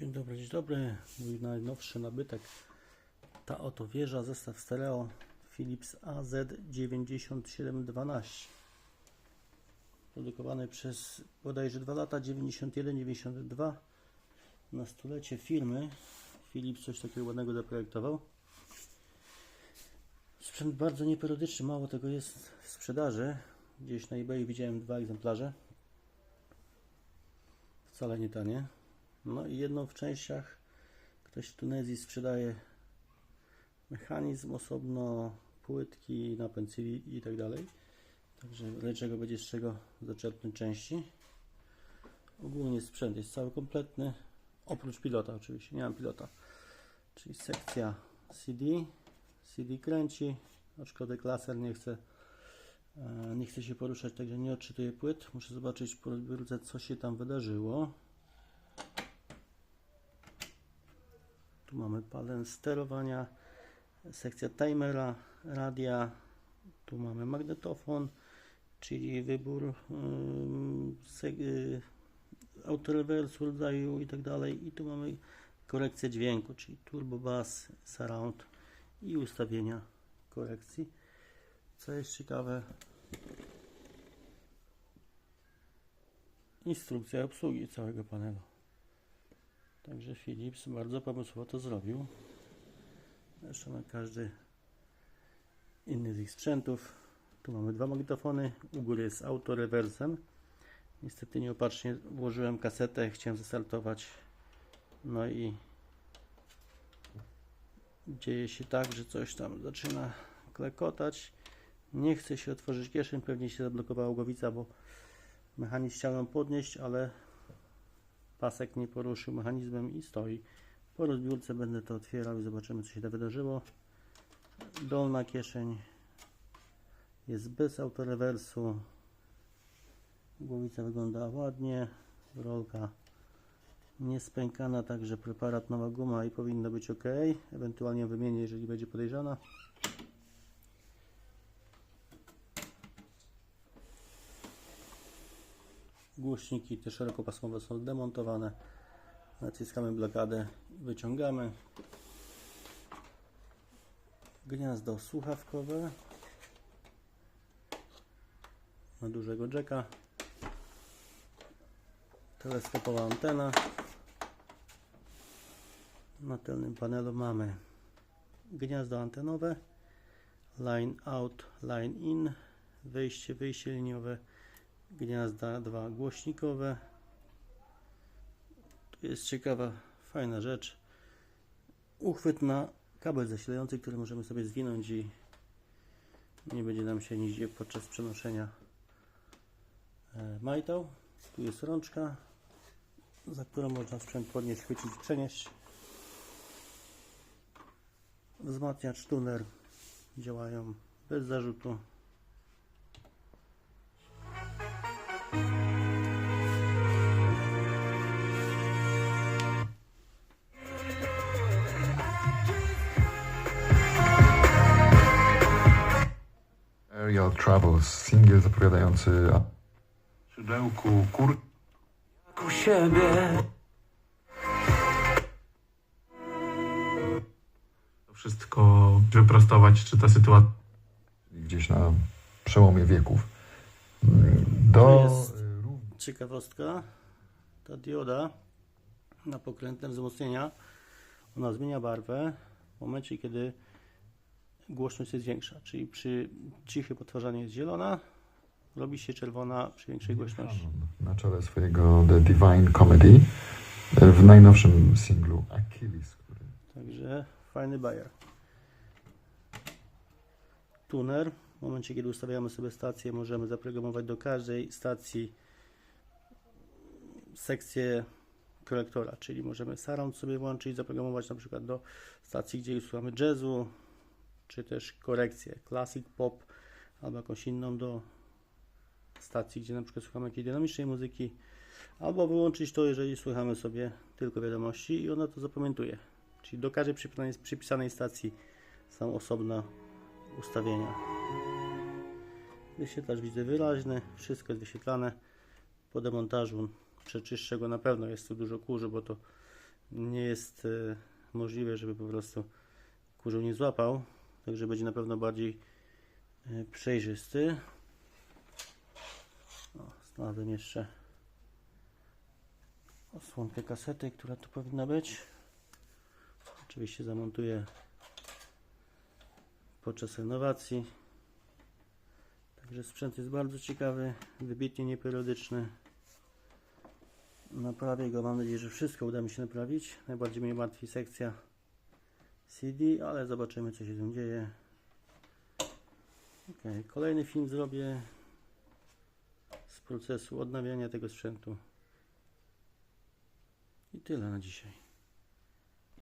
Dzień dobry, dzień dobry. Mój najnowszy nabytek. Ta oto wieża, zestaw stereo Philips AZ9712. Produkowany przez bodajże 2 lata, 91-92. Na stulecie firmy Philips coś takiego ładnego zaprojektował. Sprzęt bardzo nieperodyczny, mało tego jest w sprzedaży. Gdzieś na eBay widziałem dwa egzemplarze. Wcale nie tanie. No i jedną w częściach ktoś w Tunezji sprzedaje mechanizm, osobno płytki, napęd CV i tak dalej. Także dlaczego będzie z czego zaczerpnąć części. Ogólnie sprzęt jest cały kompletny, oprócz pilota oczywiście, nie mam pilota. Czyli sekcja CD, CD kręci, aczkolwiek laser nie chce, nie chce się poruszać, także nie odczytuję płyt. Muszę zobaczyć po rozbiórce co się tam wydarzyło. Mamy panel sterowania, sekcja timera, radia, tu mamy magnetofon, czyli wybór ym, seg- y, autorewersu rodzaju i tak dalej. I tu mamy korekcję dźwięku, czyli turbo bass, surround i ustawienia korekcji. Co jest ciekawe, instrukcja obsługi całego panelu. Także Philips bardzo pomysłowo to zrobił. Zresztą na każdy inny z ich sprzętów. Tu mamy dwa magnetofony. U góry jest autorewersem. Niestety nieopatrznie włożyłem kasetę, chciałem zastartować. No i dzieje się tak, że coś tam zaczyna klekotać. Nie chce się otworzyć kieszeń, pewnie się zablokowała głowica, bo mechanizm chciałem podnieść, ale pasek nie poruszył mechanizmem i stoi. Po rozbiórce będę to otwierał i zobaczymy co się tam wydarzyło. Dolna kieszeń jest bez autorewersu. Głowica wygląda ładnie. Rolka nie spękana, także preparat nowa guma i powinno być ok. Ewentualnie wymienię, jeżeli będzie podejrzana. Głośniki te szerokopasmowe są demontowane. Naciskamy blokadę, wyciągamy. Gniazdo słuchawkowe na dużego jacka. Teleskopowa antena. Na tylnym panelu mamy gniazdo antenowe, line out, line in, wejście, wyjście liniowe, gniazda dwa głośnikowe. Tu jest ciekawa, fajna rzecz. Uchwyt na kabel zasilający, który możemy sobie zwinąć i nie będzie nam się nigdzie podczas przenoszenia e, majtał. Tu jest rączka, za którą można sprzęt podnieść, chwycić, przenieść. Wzmacniacz, tuner działają bez zarzutu. Aerial Travels, singiel zapowiadający szydełku kur... u siebie. To wszystko wyprostować, czy ta sytuacja gdzieś na przełomie wieków. To Do jest ciekawostka. Ta dioda na pokrętne wzmocnienia ona zmienia barwę w momencie, kiedy głośność jest większa. Czyli przy cichym odtwarzaniu jest zielona, robi się czerwona przy większej głośności. na czele swojego The Divine Comedy w najnowszym singlu Achilles, który Także fajny bajer. Tuner. W momencie, kiedy ustawiamy sobie stację, możemy zaprogramować do każdej stacji sekcję korektora, czyli możemy surround sobie włączyć, zaprogramować na przykład do stacji, gdzie słuchamy jazzu, czy też korekcję classic pop, albo jakąś inną do stacji, gdzie na przykład słuchamy jakiejś dynamicznej muzyki, albo wyłączyć to, jeżeli słuchamy sobie tylko wiadomości i ona to zapamiętuje. Czyli do każdej przypisanej, stacji są osobne ustawienia. Wyświetlacz widzę wyraźny, wszystko jest wyświetlane. Po demontażu przeczyszczę na pewno, jest tu dużo kurzu, bo to nie jest e, możliwe, żeby po prostu kurzu nie złapał. Także będzie na pewno bardziej e, przejrzysty. O, znalazłem jeszcze osłonkę kasety, która tu powinna być. Oczywiście zamontuję podczas renowacji. Także sprzęt jest bardzo ciekawy, wybitnie nieperiodyczny. Naprawię go, mam nadzieję, że wszystko uda mi się naprawić. Najbardziej mnie martwi sekcja CD, ale zobaczymy co się z dzieje. Ok, kolejny film zrobię z procesu odnawiania tego sprzętu. I tyle na dzisiaj.